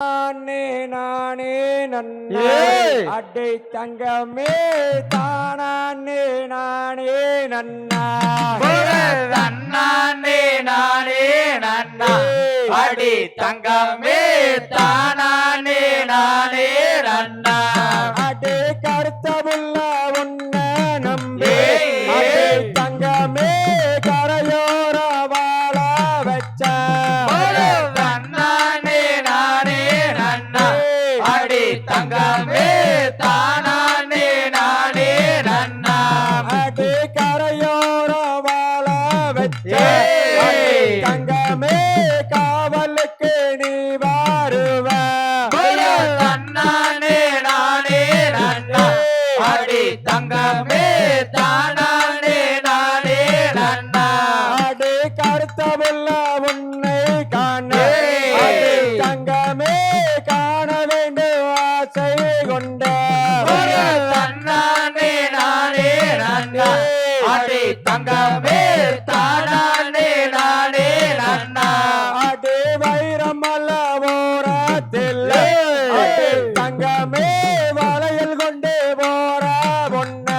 நானே நானே நன்னே அடை தங்கமே தானே நானே நன்னா தன்னானே நானே நன்னா அடி தங்கமே தானே நானே நன்னா தங்கமே தானானே நானே நன்னா. அடி கரையோர வாழ வச்சே தங்கமே காவலுக்கு நீ வருவ. தன்னானே நானே நன்னா. அடி தங்கமே தான பேராசை கொண்ட தன்னானே நானே நன்னா. அடி தங்கமே தானானே நானே நன்னா. அடி வைரமல்ல ஓரத்தில் தங்கமே வளையல் கொண்டு போற பொண்ணு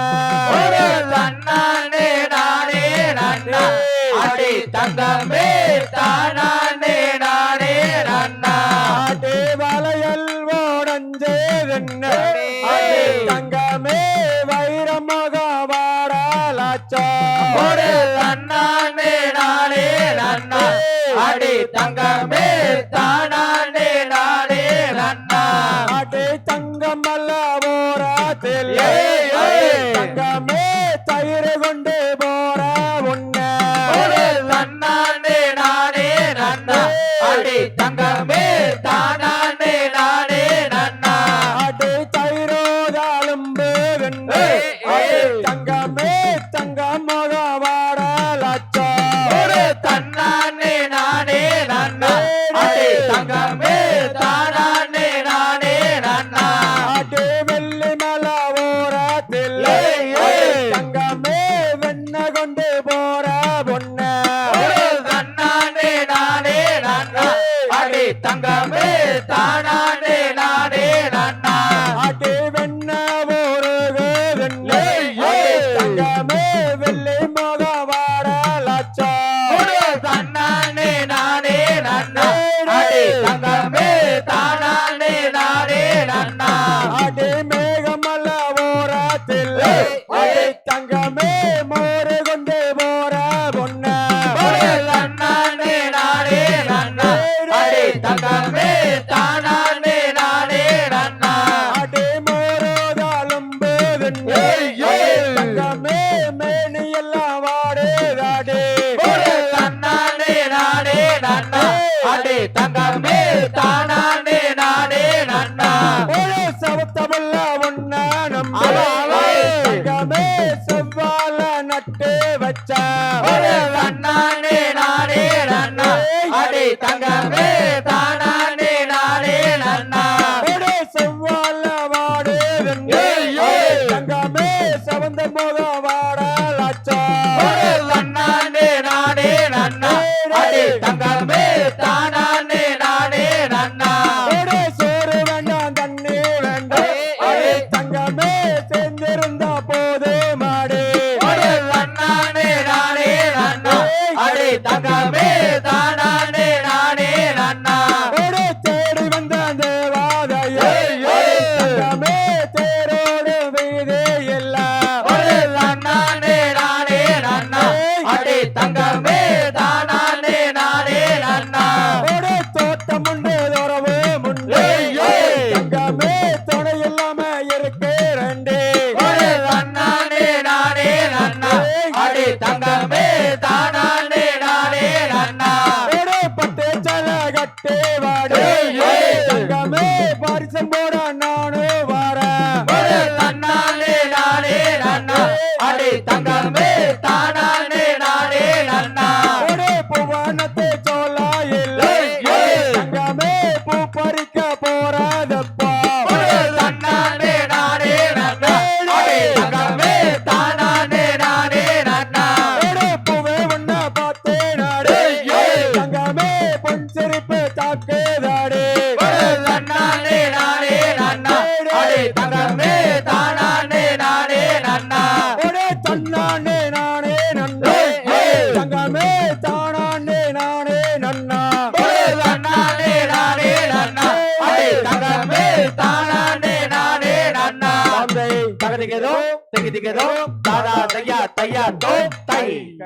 தன்னானே நானே நன்னா. அடி தங்கமே தானா. செஞ்சதென்ன தங்கமே வைரமாக வாடலாச்சா தன்னானே நானே நன்னா. அடி. தங்கமே தானானே நானே நன்னா. அடி தங்கமல்ல ஓரத்தில் தங்கமே தயிர் கொண்டு அடி மேகமல்ல ஓரத்தில். தங்கமே மோறு கொண்டு போற பொண்ண. தங்கமே தானே நானே அடி மோரோதாலும் தங்கமே மேனி எல்லாம் வாடே தன்னானே நானே அடி தங்கமே தன்னானே நானே நன்னா. அடே தங்கமே தானானே நானே நன்னா. செவ்வாழ வாடு தங்கமே dagame te quedó, te quedó, tada, talla, talla, do, tai.